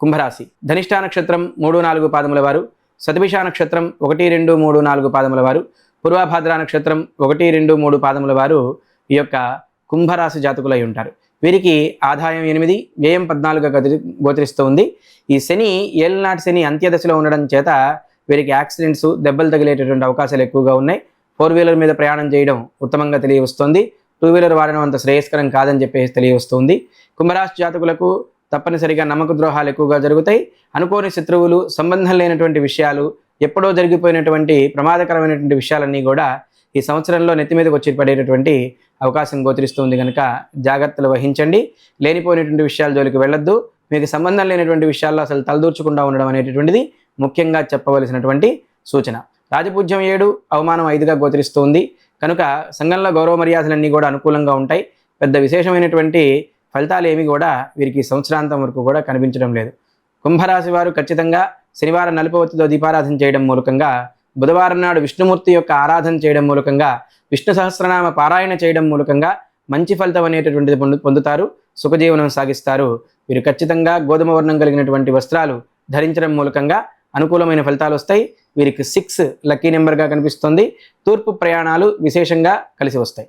కుంభరాశి. ధనిష్టా నక్షత్రం మూడు నాలుగు పాదముల వారు సతభిషా నక్షత్రం ఒకటి రెండు మూడు నాలుగు పాదముల వారు పూర్వభాద్ర నక్షత్రం ఒకటి రెండు మూడు పాదముల వారు ఈ యొక్క కుంభరాశి జాతకులై ఉంటారు. వీరికి ఆదాయం ఎనిమిది వ్యయం పద్నాలుగుగా గతి గోచరిస్తూ ఉంది. ఈ శని ఏళ్ళనాటి శని అంత్యదశలో ఉండడం చేత వీరికి యాక్సిడెంట్స్ దెబ్బలు తగిలేటటువంటి అవకాశాలు ఎక్కువగా ఉన్నాయి. ఫోర్ వీలర్ మీద ప్రయాణం చేయడం ఉత్తమంగా తెలియవస్తుంది. టూ వీలర్ వాడడం అంత శ్రేయస్కరం కాదని చెప్పేసి తెలియవస్తుంది. కుంభరాశి జాతకులకు తప్పనిసరిగా నమ్మక ద్రోహాలు ఎక్కువగా జరుగుతాయి. అనుకోని శత్రువులు సంబంధం లేనటువంటి విషయాలు ఎప్పుడో జరిగిపోయినటువంటి ప్రమాదకరమైనటువంటి విషయాలన్నీ కూడా ఈ సంవత్సరంలో నెత్తి మీదకి వచ్చి పడేటటువంటి అవకాశం గోచరిస్తుంది కనుక జాగ్రత్తలు వహించండి. లేనిపోయినటువంటి విషయాల జోలికి వెళ్ళొద్దు. మీకు సంబంధం లేనటువంటి విషయాల్లో అసలు తలదూర్చకుండా ఉండడం అనేటటువంటిది ముఖ్యంగా చెప్పవలసినటువంటి సూచన. రాజపూజ్యం ఏడు అవమానం ఐదుగా గోచరిస్తుంది. కనుక సంఘంలో గౌరవ మర్యాదలన్నీ కూడా అనుకూలంగా ఉంటాయి. పెద్ద విశేషమైనటువంటి ఫలితాలు ఏవి కూడా వీరికి సంవత్సరాంతం వరకు కూడా కనిపించడం లేదు. కుంభరాశి వారు ఖచ్చితంగా శనివారం నలుపవతితో దీపారాధన చేయడం మూలకంగా బుధవారం నాడు విష్ణుమూర్తి యొక్క ఆరాధన చేయడం మూలకంగా విష్ణు సహస్రనామ పారాయణ చేయడం మూలకంగా మంచి ఫలితం అనేటటువంటిది పొందు పొందుతారు సుఖజీవనం సాగిస్తారు. వీరు ఖచ్చితంగా గోధుమ వర్ణం కలిగినటువంటి వస్త్రాలు ధరించడం మూలకంగా అనుకూలమైన ఫలితాలు వస్తాయి. వీరికి సిక్స్ లక్కీ నెంబర్గా కనిపిస్తుంది. తూర్పు ప్రయాణాలు విశేషంగా కలిసి వస్తాయి.